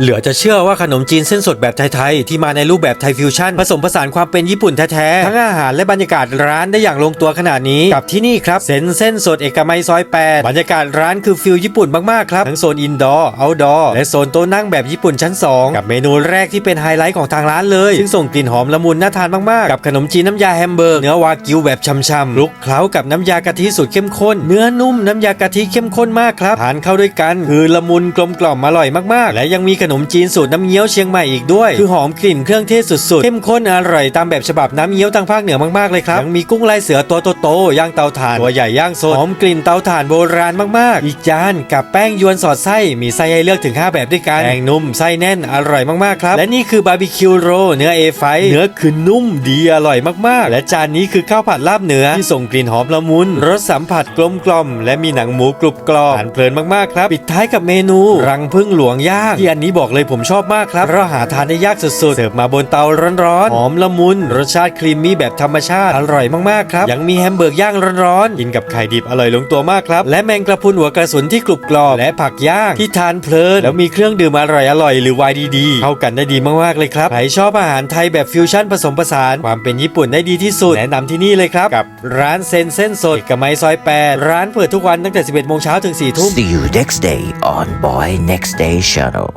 เหลือจะเชื่อว่าขนมจีนเส้นสดแบบไทยๆ ที่มาในรูปแบบไทยฟิวชั่น ผสมผสานความเป็นญี่ปุ่นแท้ๆ ทั้งอาหารและบรรยากาศร้านได้อย่างลงตัวขนาดนี้ กับที่นี่ครับเซนเส้นสดเอกมัยซอย8บรรยากาศร้านคือฟิลญี่ปุ่นมากๆครับทั้งโซนอินดอร์เอาดอร์และโซนโต๊ะนั่งแบบญี่ปุ่นชั้น 2 กับเมนูแรกที่เป็นไฮไลท์ของทางร้านเลย ซึ่งส่งกลิ่นหอมละมุนน่าทานมากๆ กับขนมจีนน้ำยาแฮมเบอร์กเนื้อวากิวแบบช่ำๆลุกเคล้ากับน้ำยากะทิสูตรเข้มข้นเนื้อนุ่มน้ำยากะทิเข้มข้นมากครับทานเข้าด้วยกันคือละมุนกลมกล่อมอร่อยมากๆ และยังมีขนมจีนสูตรน้ำเงี้ยวเชียงใหม่อีกด้วย คือหอมกลิ่นเครื่องเทศสุดๆ เข้มข้นอร่อยตามแบบฉบับน้ำเงี้ยวทางภาคเหนือมากๆเลยครับ ยังมีกุ้งลายเสือตัวโตๆย่างเตาถ่านตัวใหญ่ย่างสดหอมกลิ่นเตาถ่านโบราณมากๆ อีกจานกับแป้งยวนสอดไส้มีไส้ให้เลือกถึง 5 แบบด้วยกันแป้งนุ่มไส้แน่นอร่อยมากๆครับและนี่คือบาร์บีคิวโรเนื้อเอไฟเนื้อคือนุ่มดีอร่อยมากๆ และจานนี้คือข้าวผัดลาบเนื้อที่ส่งกลิ่นหอมละมุนรสสัมผัสกลมกล่อมและมีหนังหมูกรุบกรอบทานเพลินมากๆครับปิดท้ายกับเมนู รังพึ่งหลวงย่างที่อันนี้บอกเลยผมชอบมากครับเพราะหาทานได้ยากสุดๆ เสิร์ฟมาบนเตาร้อนๆ หอมละมุน รสชาติครีมมี่แบบธรรมชาติ อร่อยมากๆครับ ยังมีแฮมเบอร์กย่างร้อนๆ กินกับไข่ดิบอร่อยลงตัวมากครับ และแมงกระพรุนหัวกระสุนที่กรุบกรอบ และผักย่างที่ทานเพลิน แล้วมีเครื่องดื่มอร่อยอร่อยๆหรือไวน์ดีๆ เข้ากันได้ดีมากๆเลยครับ ใครชอบอาหารไทยแบบฟิวชั่นผสมผสานความเป็นญี่ปุ่นได้ดีที่สุด แนะนำที่นี่เลยครับ กับร้านเซนเส้นสดเอกมัยซอย8ร้านเปิดทุกวันตั้งแต่ 11โมงเช้าถึง4ทุ่ม See you next day on Boy Next Day Channel.